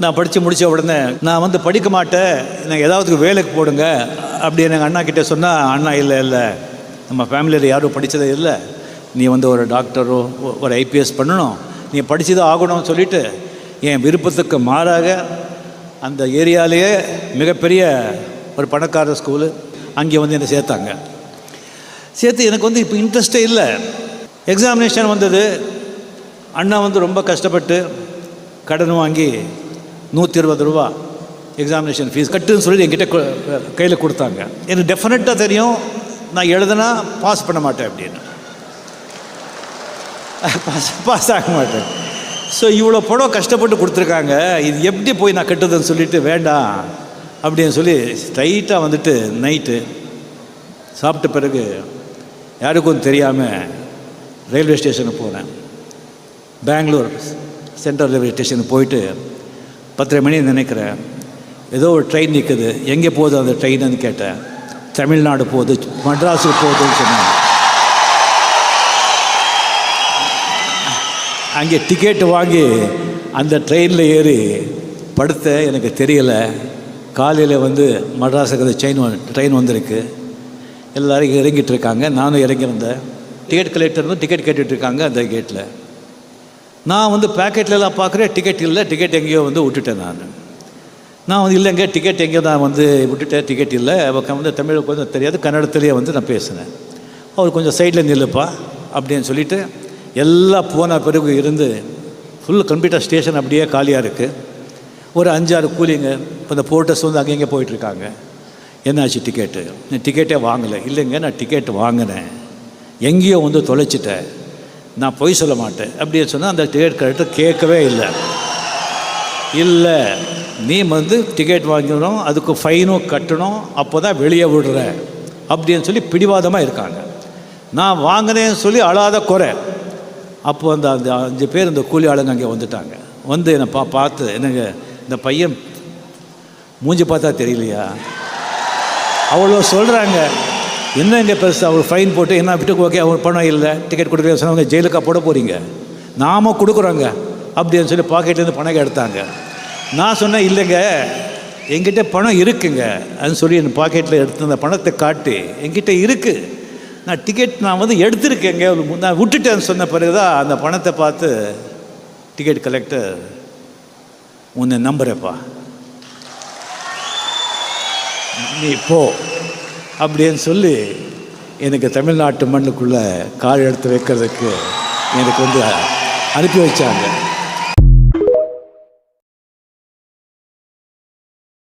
நான் படித்து முடித்த உடனே நான் வந்து படிக்க மாட்டேன். எனக்கு ஏதாவது வேலைக்கு போடுங்க. அப்படி எங்கள் அண்ணா கிட்டே சொன்னால் அண்ணா இல்லை இல்லை. நம்ம ஃபேமிலியில் யாரும் படித்ததே இல்லை. நீ வந்து ஒரு டாக்டரோ ஒரு ஐபிஎஸ் பண்ணணும். நீ படித்து தான் ஆகணும்னு சொல்லிட்டு என் விருப்பத்துக்கு மாறாக அந்த ஏரியாலேயே மிகப்பெரிய ஒரு பணக்கார ஸ்கூலு அங்கே வந்து என்னை சேர்த்தாங்க. சேர்த்து எனக்கு வந்து இப்போ இன்ட்ரெஸ்டே இல்லை. எக்ஸாமினேஷன் வந்தது. அண்ணா வந்து ரொம்ப கஷ்டப்பட்டு கடன் வாங்கி நூற்றி இருபது ரூபா எக்ஸாமினேஷன் ஃபீஸ் கட்டுன்னு சொல்லி என்கிட்ட கையில் கொடுத்தாங்க. எனக்கு டெஃபினட்டாக தெரியும் நான் எழுதுனா பாஸ் பண்ண மாட்டேன் அப்படின்னு. பாஸ் பாஸ் ஆக மாட்டேன். ஸோ இவ்வளோ படம் கஷ்டப்பட்டு கொடுத்துருக்காங்க. இது எப்படி போய் நான் கட்டுறதுன்னு சொல்லிட்டு வேண்டாம் அப்படின்னு சொல்லி ஸ்ட்ரைட்டாக வந்துட்டு நைட்டு சாப்பிட்ட பிறகு யாருக்கும் தெரியாமல் ரயில்வே ஸ்டேஷனுக்கு போனேன். பெங்களூர் சென்ட்ரல் ரயில்வே ஸ்டேஷனுக்கு போயிட்டு பத்தரை மணி நினைக்கிறேன். ஏதோ ஒரு ட்ரெயின் நிற்குது எங்கே போகுது அந்த ட்ரெயின்னு கேட்டேன். தமிழ்நாடு போகுது மட்ராஸுக்கு போகுதுன்னு சொன்னாங்க. அங்கே டிக்கெட் வாங்கி அந்த ட்ரெயினில் ஏறி படுத்த எனக்கு தெரியலை. காலையில் வந்து மட்ராஸுக்கு அந்த ட்ரெயின் ட்ரெயின் வந்திருக்கு. எல்லோரும் இறங்கிட்டு இருக்காங்க. நானும் இறங்கியிருந்தேன். டிக்கெட் கலெக்டர் வந்து டிக்கெட் கேட்டுட்ருக்காங்க அந்த கேட்டில் நான் வந்து பேக்கெட்லலாம் பார்க்குறேன் டிக்கெட் இல்லை டிக்கெட் எங்கேயோ வந்து விட்டுட்டேன் நான். நான் வந்து இல்லைங்க டிக்கெட் எங்கேயோ நான் வந்து விட்டுட்டேன் டிக்கெட் இல்லை. அவன் வந்து தமிழ் கொஞ்சம் தெரியாது கன்னடத்துலேயே வந்து நான் பேசினேன். அவர் கொஞ்சம் சைடில் நில்லுப்பா அப்படின்னு சொல்லிட்டு எல்லாம் போன பிறகு இருந்து ஃபுல் கம்ப்யூட்டர் ஸ்டேஷன் அப்படியே காலியாக இருக்குது ஒரு அஞ்சாறு கூலிங்க இப்போ இந்த போர்ட்டர்ஸ் வந்து அங்கங்கே போயிட்டுருக்காங்க என்னாச்சு டிக்கெட்டு நான் டிக்கெட்டே வாங்கலை. இல்லைங்க நான் டிக்கெட் வாங்கினேன். எங்கேயோ வந்து தொலைச்சிட்டேன். நான் பொய் சொல்ல மாட்டேன். அப்படின்னு சொன்னால் அந்த டிக்கெட் கரெக்டாக கேட்கவே இல்லை. இல்லை நீ வந்து டிக்கெட் வாங்கணும் அதுக்கு ஃபைனும் கட்டணும் அப்போ தான் வெளியே விடுற. அப்படின்னு சொல்லி பிடிவாதமாக இருக்காங்க. நான் வாங்கினேன்னு சொல்லி அழாத குறை. அப்போ அந்த அந்த அஞ்சு பேர் இந்த கூலி ஆளுங்க அங்கே வந்துட்டாங்க. வந்து என்னை பா பார்த்து என்னங்க இந்த பையன் மூஞ்சி பார்த்தா தெரியலையா? அவ்வளோ சொல்கிறாங்க என்னங்க பெருசு அவர் ஃபைன் போட்டு என்ன விட்டு ஓகே அவர் பணம் இல்லை டிக்கெட் கொடுக்கல சொன்னவங்க ஜெயிலுக்கா போட போகிறீங்க நாம கொடுக்குறோங்க அப்படின்னு சொல்லி பாக்கெட்லேருந்து பணம் எடுத்தாங்க. நான் சொன்னேன் இல்லைங்க எங்கிட்ட பணம் இருக்குங்க அப்படின்னு சொல்லி என் பாக்கெட்டில் எடுத்து அந்த பணத்தை காட்டி எங்கிட்ட இருக்குது நான் டிக்கெட் நான் வந்து எடுத்திருக்கேங்க நான் விட்டுட்டேன்னு சொன்ன பிறகு தான் அந்த பணத்தை பார்த்து டிக்கெட் கலெக்டர் உன்னை நம்புறேப்பா நீ போ. அப்படின்னு சொல்லி எனக்கு தமிழ்நாட்டு மண்ணுக்குள்ளே கால் எடுத்து வைக்கிறதுக்கு எனக்கு வந்து அனுப்பி வச்சாங்க.